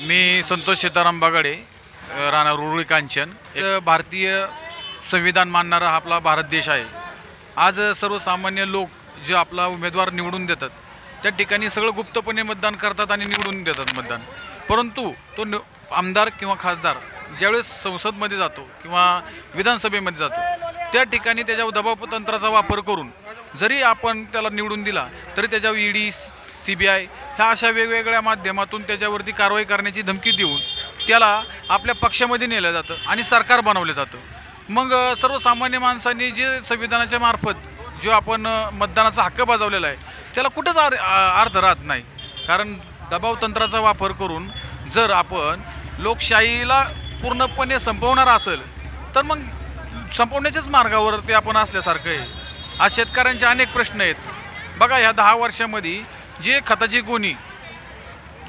मी संतोष सीताराम बागाडे राणा रुरळी कांचन एक भारतीय संविधान मानणारा हा आपला भारत देश आहे. आज सर्वसामान्य लोक जे आपला उमेदवार निवडून देतात त्या ठिकाणी सगळं गुप्तपणे मतदान करतात आणि निवडून देतात मतदान. परंतु तो न आमदार किंवा खासदार ज्यावेळेस संसदमध्ये जातो किंवा विधानसभेमध्ये जातो त्या ठिकाणी त्याच्या दबाव तंत्राचा वापर करून जरी आपण त्याला निवडून दिला तरी त्याच्यावर ईडी सी बी आय ह्या अशा वेगवेगळ्या माध्यमातून त्याच्यावरती कारवाई करण्याची धमकी देऊन त्याला आपल्या पक्षामध्ये नेलं जातं आणि सरकार बनवलं जातं. मग सर्वसामान्य माणसांनी जे संविधानाच्या मार्फत जो आपण मतदानाचा हक्क बजावलेला आहे त्याला कुठंच आर अर्थ राहत नाही. कारण दबाव तंत्राचा वापर करून जर आपण लोकशाहीला पूर्णपणे संपवणार असेल तर मग संपवण्याच्याच मार्गावर ते आपण असल्यासारखं आहे. आज शेतकऱ्यांचे अनेक प्रश्न आहेत. बघा ह्या दहा वर्षामध्ये जे खताची गोणी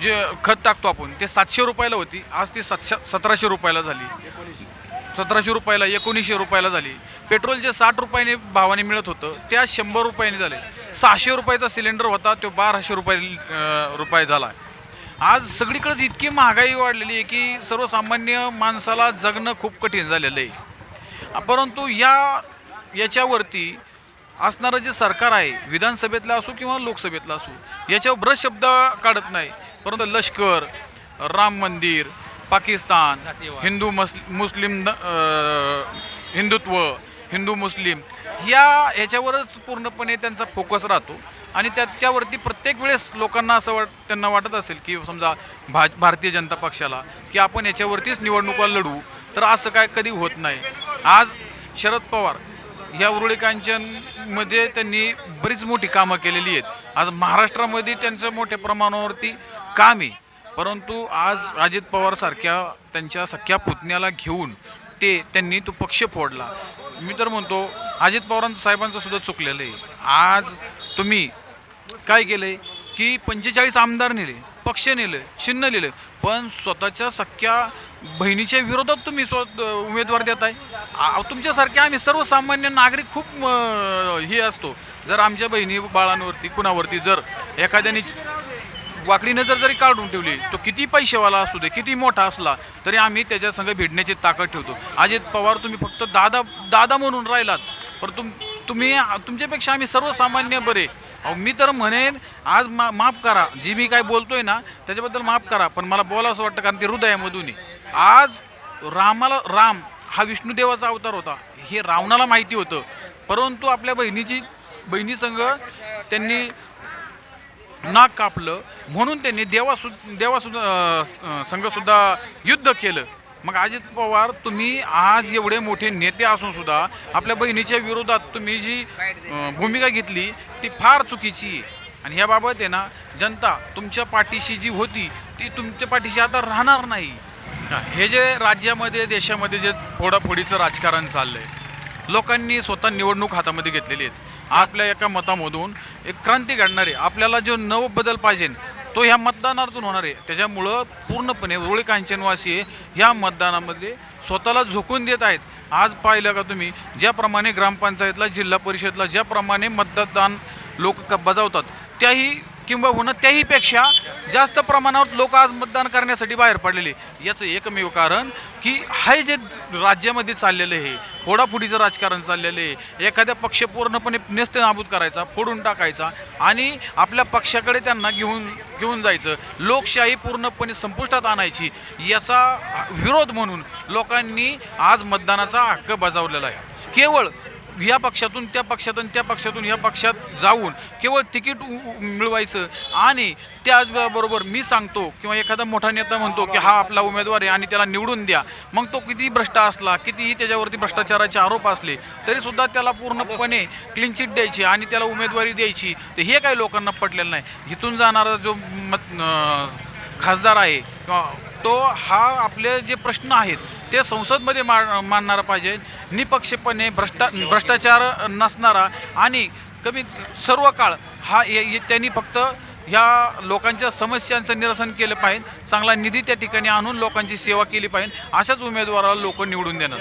जे खत टाकतो आपण ते सातशे रुपयाला होती. आज ती सातशे सतराशे रुपयाला झाली. सतराशे रुपयाला एकोणीसशे रुपयाला झाली. पेट्रोल जे साठ रुपयाने भावाने मिळत होतं त्या शंभर रुपयाने झाले. सहाशे रुपयाचा सिलेंडर होता तो बाराशे रुपये रुपये झाला. आज सगळीकडेच इतकी महागाई वाढलेली आहे की सर्वसामान्य माणसाला जगणं खूप कठीण झालेलं आहे. परंतु या याच्यावरती असणारं जे सरकार आहे विधानसभेतलं असो किंवा लोकसभेतलं असो याच्यावर ब्रश शब्द काढत नाही. परंतु लष्कर राम मंदिर पाकिस्तान हिंदू मस मुस्लिम हिंदुत्व हिंदू मुस्लिम या ह्याच्यावरच पूर्णपणे त्यांचा फोकस राहतो. आणि त्याच्यावरती प्रत्येक वेळेस लोकांना असं वाट त्यांना वाटत असेल की समजा भा भारतीय जनता पक्षाला की आपण याच्यावरतीच निवडणुका लढू तर असं काय कधी होत नाही. आज शरद पवार ह्या उरुळी कांचनमध्ये त्यांनी बरीच मोठी कामं केलेली आहेत. आज महाराष्ट्रामध्ये त्यांचं मोठ्या प्रमाणावरती काम आहे. परंतु आज अजित पवारसारख्या त्यांच्या सख्या पुतण्याला घेऊन ते त्यांनी तो पक्ष फोडला. मी तर म्हणतो अजित पवारांचं साहेबांचं सुद्धा चुकलेलं आहे. आज तुम्ही काय केलंय की पंचेचाळीस आमदार नेले पक्ष नेलं चिन्ह लिहिलं पण स्वतःच्या सख्या बहिणीच्या विरोधात तुम्ही स्व उमेदवार देताय. आ- तुमच्यासारखे आम्ही सर्वसामान्य नागरिक खूप हे असतो. जर आमच्या बहिणी बाळांवरती कुणावरती जर एखाद्याने वाकडी नजर जरी काढून ठेवली तो किती पैसेवाला असू दे किती मोठा असला तरी आम्ही त्याच्या संग भिडण्याची ताकद ठेवतो. अजित पवार तुम्ही फक्त दादा दादा म्हणून राहिलात. पण तुम तुम्ही तुमच्यापेक्षा आम्ही सर्वसामान्य बरे. अहो मी तर म्हणेन आज मा माफ करा. जी मी काय बोलतोय ना त्याच्याबद्दल माफ करा. पण मला बोलावं असं वाटतं कारण ते हृदयामधून आज रामाला राम हा विष्णुदेवाचा अवतार होता. हे रावणाला माहिती होतं. परंतु आपल्या बहिणीची बहिणीसंग त्यांनी नाक कापलं. म्हणून त्यांनी देवासु देवासुद्धा संघसुद्धा युद्ध केलं. मग अजित पवार तुम्ही आज एवढे मोठे नेते असून सुद्धा आपल्या बहिणीच्या विरोधात तुम्ही जी भूमिका घेतली ती फार चुकीची आहे. आणि ह्याबाबत आहे ना जनता तुमच्या पाठीशी जी होती ती तुमच्या पाठीशी आता राहणार नाही. हे जे राज्यामध्ये देशामध्ये जे फोडाफोडीचं राजकारण चाललंय लोकांनी स्वतः निवडणूक हातामध्ये घेतलेली आहेत. आपल्या एका मतामधून एक क्रांती घडणारी आहे आपल्याला जो नव बदल पाहिजे तो ह्या मतदानातून होणार आहे. त्याच्यामुळं पूर्णपणे उरळी कांचनवासी ह्या मतदानामध्ये स्वतःला झोकून देत आहेत. आज पाहिलं का तुम्ही ज्याप्रमाणे ग्रामपंचायतला जिल्हा परिषदला ज्याप्रमाणे मतदान लोक बजावतात त्याही किंबहुना त्याहीपेक्षा जास्त प्रमाणावर लोक आज मतदान करण्यासाठी बाहेर पडलेले. याचं एकमेव कारण की हे जे राज्यामध्ये चाललेलं आहे फोडाफोडीचं राजकारण चाललेलं आहे एखाद्या पक्ष पूर्णपणे नेस्त नाबूद करायचा फोडून टाकायचा आणि आपल्या पक्षाकडे त्यांना घेऊन घेऊन जायचं लोकशाही पूर्णपणे संपुष्टात आणायची याचा विरोध म्हणून लोकांनी आज मतदानाचा हक्क बजावलेला आहे. केवळ या पक्षातून त्या पक्षातून त्या पक्षातून या पक्षात जाऊन केवळ तिकीट उ- मिळवायचं. आणि त्याचबरोबर मी सांगतो किंवा एखादा मोठा नेता म्हणतो की हा आपला उमेदवार आहे आणि त्याला निवडून द्या. मग तो किती भ्रष्ट असला कितीही त्याच्यावरती भ्रष्टाचाराचे आरोप असले तरीसुद्धा त्याला पूर्णपणे क्लीनचिट द्यायची आणि त्याला उमेदवारी द्यायची. तर हे काही लोकांना पटलेलं नाही. इथून जाणारा जो मत खासदार आहे किंवा तो हा आपले जे प्रश्न आहेत ते संसदमध्ये मा मांडणारा पाहिजे. निपक्षपणे भ्रष्टा भ्रष्टाचार नसणारा आणि कमी सर्व काळ हा ये- त्यांनी फक्त ह्या लोकांच्या समस्यांचं निरसन केलं पाहिजे. चांगला निधी त्या ठिकाणी आणून लोकांची सेवा केली पाहिजे. अशाच उमेदवाराला लोक निवडून देणार.